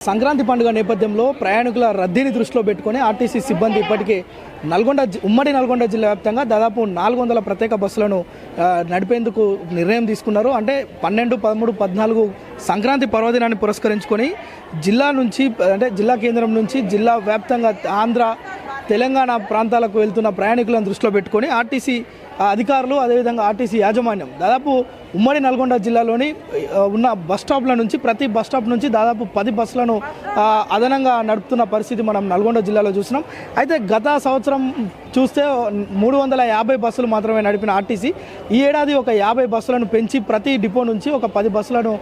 సంక్రాంతి పండుగ నేపథ్యంలో ప్రయాణికుల రద్దీని దృష్టిలో పెట్టుకొని ఆర్టీసీ సిబ్బంది ఇప్పటికే నల్గొండ జి- ఉమ్మడి నల్గొండ జిల్లా వ్యాప్తంగా దాదాపు నాలుగు వందల ప్రత్యేక బస్సులను నడిపేందుకు నిర్ణయం తీసుకున్నారు. అంటే పన్నెండు పదమూడు పద్నాలుగు సంక్రాంతి పర్వదినాన్ని పురస్కరించుకొని జిల్లా నుంచి అంటే జిల్లా కేంద్రం నుంచి జిల్లా వ్యాప్తంగా ఆంధ్ర తెలంగాణ ప్రాంతాలకు వెళ్తున్న ప్రయాణికులను దృష్టిలో పెట్టుకొని ఆర్టీసీ అధికారులు అదేవిధంగా ఆర్టీసీ యాజమాన్యం దాదాపు ఉమ్మడి నల్గొండ జిల్లాలోని ఉన్న బస్ స్టాప్ల నుంచి ప్రతి బస్ స్టాప్ నుంచి దాదాపు పది బస్సులను అదనంగా నడుపుతున్న పరిస్థితి మనం నల్గొండ జిల్లాలో చూసినాం. అయితే గత సంవత్సరం చూస్తే మూడు వందల యాభై బస్సులు మాత్రమే నడిపిన ఆర్టీసీ. ఈ ఏడాది ఒక యాభై బస్సులను పెంచి ప్రతి డిపో నుంచి ఒక పది బస్సులను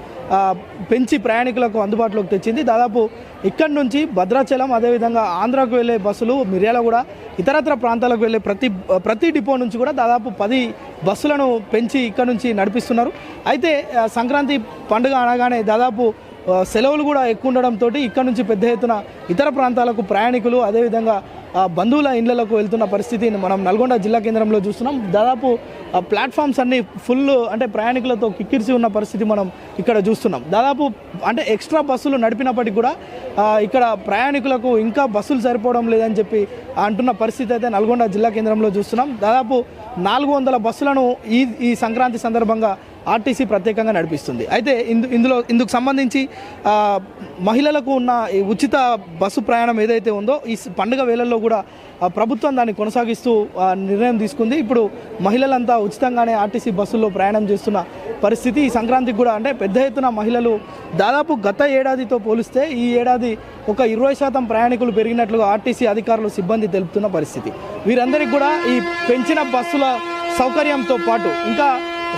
పెంచి ప్రయాణికులకు అందుబాటులోకి తెచ్చింది. దాదాపు ఇక్కడి నుంచి భద్రాచలం అదేవిధంగా ఆంధ్రాకు వెళ్ళే బస్సులు మిర్యాలగూడ ఇతరత్ర ప్రాంతాలకు వెళ్ళే ప్రతి ప్రతి డిపో నుంచి కూడా దాదాపు పది బస్సులను పెంచి ఇక్కడ నుంచి నడిపిస్తున్నారు. అయితే సంక్రాంతి పండుగ అనగానే దాదాపు సెలవులు కూడా ఎక్కువ ఉండడంతో ఇక్కడ నుంచి పెద్ద ఎత్తున ఇతర ప్రాంతాలకు ప్రయాణికులు అదేవిధంగా బంధువుల ఇండ్లకు వెళ్తున్న పరిస్థితిని మనం నల్గొండ జిల్లా కేంద్రంలో చూస్తున్నాం. దాదాపు ప్లాట్ఫామ్స్ అన్ని ఫుల్ అంటే ప్రయాణికులతో కిక్కిరిసి ఉన్న పరిస్థితి మనం ఇక్కడ చూస్తున్నాం. దాదాపు అంటే ఎక్స్ట్రా బస్సులు నడిపినప్పటికీ కూడా ఇక్కడ ప్రయాణికులకు ఇంకా బస్సులు సరిపోవడం లేదని చెప్పి అంటున్న పరిస్థితి అయితే నల్గొండ జిల్లా కేంద్రంలో చూస్తున్నాం. దాదాపు నాలుగు వందల బస్సులను ఈ ఈ సంక్రాంతి సందర్భంగా ఆర్టీసీ ప్రత్యేకంగా నడిపిస్తుంది. అయితే ఇందు ఇందులో ఇందుకు సంబంధించి మహిళలకు ఉన్న ఈ ఉచిత బస్సు ప్రయాణం ఏదైతే ఉందో ఈ పండుగ వేళల్లో కూడా ప్రభుత్వం దాన్ని కొనసాగిస్తూ నిర్ణయం తీసుకుంది. ఇప్పుడు మహిళలంతా ఉచితంగానే ఆర్టీసీ బస్సుల్లో ప్రయాణం చేస్తున్న పరిస్థితి. ఈ సంక్రాంతికి కూడా అంటే పెద్ద ఎత్తున మహిళలు దాదాపు గత ఏడాదితో పోలిస్తే ఈ ఏడాది ఒక ఇరవై శాతం ప్రయాణికులు పెరిగినట్లుగా ఆర్టీసీ అధికారులు సిబ్బంది తెలుపుతున్న పరిస్థితి. వీరందరికీ కూడా ఈ పెంచిన బస్సుల సౌకర్యంతో పాటు ఇంకా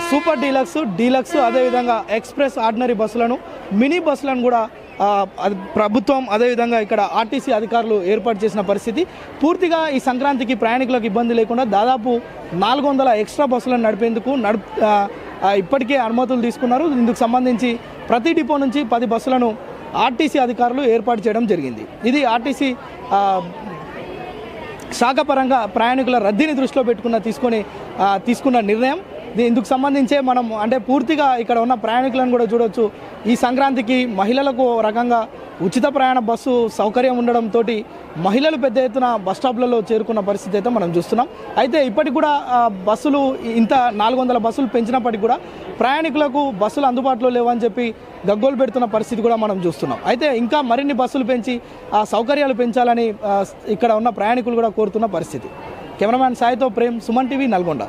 సూపర్ డీలక్స్ డీలక్స్ అదేవిధంగా ఎక్స్ప్రెస్ ఆర్డినరీ బస్సులను మినీ బస్సులను కూడా అది ప్రభుత్వం అదేవిధంగా ఇక్కడ ఆర్టీసీ అధికారులు ఏర్పాటు చేసిన పరిస్థితి. పూర్తిగా ఈ సంక్రాంతికి ప్రయాణికులకు ఇబ్బంది లేకుండా దాదాపు నాలుగు వందల ఎక్స్ట్రా బస్సులను నడిపేందుకు నడుపు ఇప్పటికే అనుమతులు తీసుకున్నారు. ఇందుకు సంబంధించి ప్రతి డిపో నుంచి పది బస్సులను ఆర్టీసీ అధికారులు ఏర్పాటు చేయడం జరిగింది. ఇది ఆర్టీసీ శాఖపరంగా ప్రయాణికుల రద్దీని దృష్టిలో పెట్టుకున్న తీసుకొని తీసుకున్న నిర్ణయం. ఇందుకు సంబంధించే మనం అంటే పూర్తిగా ఇక్కడ ఉన్న ప్రయాణికులను కూడా చూడొచ్చు. ఈ సంక్రాంతికి మహిళలకు రకంగా ఉచిత ప్రయాణ బస్సు సౌకర్యం ఉండడంతో మహిళలు పెద్ద ఎత్తున బస్ స్టాప్లలో చేరుకున్న పరిస్థితి అయితే మనం చూస్తున్నాం. అయితే ఇప్పటికి కూడా బస్సులు ఇంత నాలుగు వందల బస్సులు పెంచినప్పటికీ కూడా ప్రయాణికులకు బస్సులు అందుబాటులో లేవని చెప్పి గగ్గోలు పెడుతున్న పరిస్థితి కూడా మనం చూస్తున్నాం. అయితే ఇంకా మరిన్ని బస్సులు పెంచి ఆ సౌకర్యాలు పెంచాలని ఇక్కడ ఉన్న ప్రయాణికులు కూడా కోరుతున్న పరిస్థితి. కెమెరామ్యాన్ సాయితో ప్రేమ్ సుమన్ టీవీ నల్గొండ.